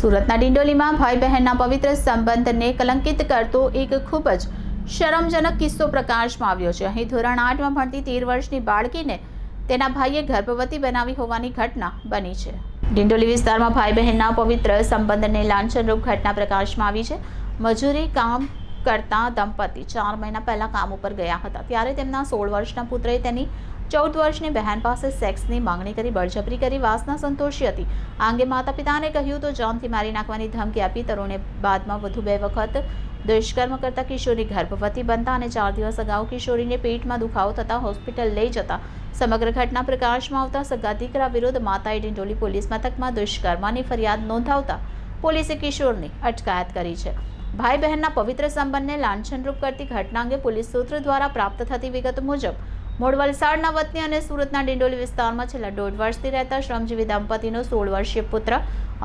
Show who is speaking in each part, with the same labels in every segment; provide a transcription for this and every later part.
Speaker 1: સુરતના ડિંડોલીમાં ભાઈ બહેનના પવિત્ર સંબંધને કલંકિત કરતો એક ખૂબ જ શરમજનક કિસ્સો પ્રકાશમાં આવ્યો છે. અહીં ધોરણ આઠમાં ભણતી તેર વર્ષની બાળકીને તેના ભાઈએ ગર્ભવતી બનાવી હોવાની ઘટના બની છે. ડિંડોલી વિસ્તારમાં ભાઈ બહેનના પવિત્ર સંબંધને લાંછનરૂપ ઘટના પ્રકાશમાં આવી છે. મજૂરી કામ કરતા દંપતી ચાર મહિના પહેલાં કામ ઉપર ગયા હતા. ત્યારે તેમના સોળ વર્ષના પુત્રએ તેની ચૌદ વર્ષની બહેન પાસે સેક્સની માંગણી કરી, બળજબરી કરી, વાસના સંતોષી હતી. આ અંગે માતા પિતાને કહ્યું તો જાનથી મારી નાખવાની ધમકી આપી, તરુણે બાદમાં વધુ બે વખત દુષ્કર્મ કરતા કિશોરી ગર્ભવતી બનતા અને ચાર દિવસ અગાઉ કિશોરીને પેટમાં દુખાવો થતાં હોસ્પિટલ લઈ જતા. સમગ્ર ઘટના પ્રકાશમાં આવતા સગા દીકરા વિરુદ્ધ માતાએ ડિંડોલી પોલીસ મથકમાં દુષ્કર્મની ફરિયાદ નોંધાવતા પોલીસે કિશોરની અટકાયત કરી છે. ભાઈ બહેનના પવિત્ર સંબંધને લાંછનરૂપ કરતી ઘટના અંગે પોલીસ સૂત્ર દ્વારા પ્રાપ્ત થતી વિગત મુજબ મૂળ વલસાડના વતની અને સુરતના ડિંડોલી વિસ્તારમાં છેલ્લા દોઢ વર્ષથી રહેતા શ્રમજીવી દંપતીનો સોળ વર્ષીય પુત્ર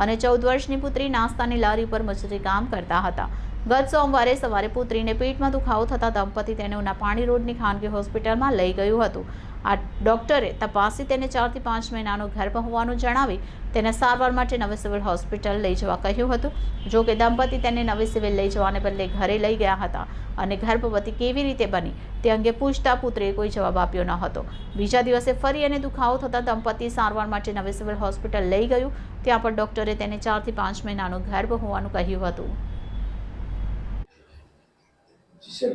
Speaker 1: અને ચૌદ વર્ષની પુત્રી નાસ્તાની લારી પર મજૂરી કામ કરતા હતા. ગત સોમવારે સવારે પુત્રીને પેટમાં દુખાવો થતા દંપતી તેને ઉના પાણી રોડની ખાનગી હોસ્પિટલમાં લઈ ગયું હતું. આ ડોક્ટરે તપાસી તેને ચારથી પાંચ મહિનાનો ગર્ભ હોવાનું જણાવી તેને સારવાર માટે નવી સિવિલ હોસ્પિટલ લઈ જવા કહ્યું હતું. જો કે દંપતી તેને નવી સિવિલ લઈ જવાને બદલે ઘરે લઈ ગયા હતા અને ગર્ભવતી કેવી રીતે બની તે અંગે પૂછતા પુત્રીએ કોઈ જવાબ આપ્યો ન હતો. બીજા દિવસે ફરી અને દુખાવો થતાં દંપતી સારવાર માટે નવી સિવિલ હોસ્પિટલ લઈ ગયું. ત્યાં પણ ડોક્ટરે તેને ચારથી પાંચ મહિનાનો ગર્ભ હોવાનું કહ્યું હતું.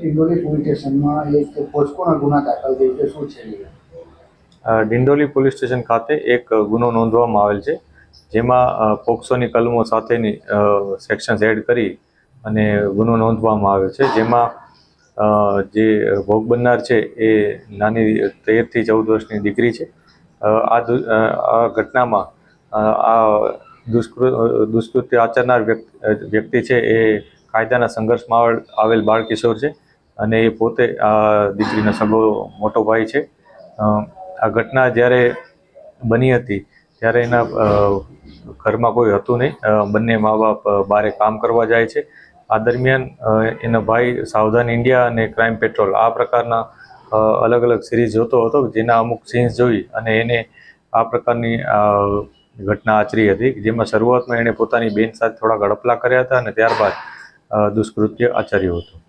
Speaker 2: Dindoli police
Speaker 3: Dindoli police station ખાતે એક ગુનો નોંધવામાં આવેલ છે, જેમાં પોક્સોની કલમો સાથેની સેક્શન એડ કરી અને ગુનો નોંધવામાં આવ્યો છે, જેમાં જે ભોગ બનનાર છે એ નાની તેરથી ચૌદ વર્ષની દીકરી છે. આ આ ઘટનામાં આ દુષ્કૃ દુષ્કૃત્ય આચરનાર વ્યક્તિ છે એ કાયદાના સંઘર્ષમાં આવેલ- બાળ કિશોર છે અને એ પોતે આ દીકરીનો સગો મોટો ભાઈ છે. આ ઘટના જ્યારે બની હતી, ત્યારે એના ઘરમાં કોઈ હતું નહીં. બંને મા બાપ બારે કામ કરવા જાય છે. આ દરમિયાન એનો ભાઈ સાવધાન ઇન્ડિયા અને ક્રાઇમ પેટ્રોલ આ પ્રકારના અલગ અલગ સિરીઝ જોતો હતો, જેના અમુક સીન્સ જોઈ અને એને આ પ્રકારની ઘટના આચરી હતી, જેમાં શરૂઆતમાં એણે પોતાની બેન સાથે થોડા ગડપલા કર્યા હતા અને ત્યારબાદ દુષ્કૃત્ય આચર્યું હતું.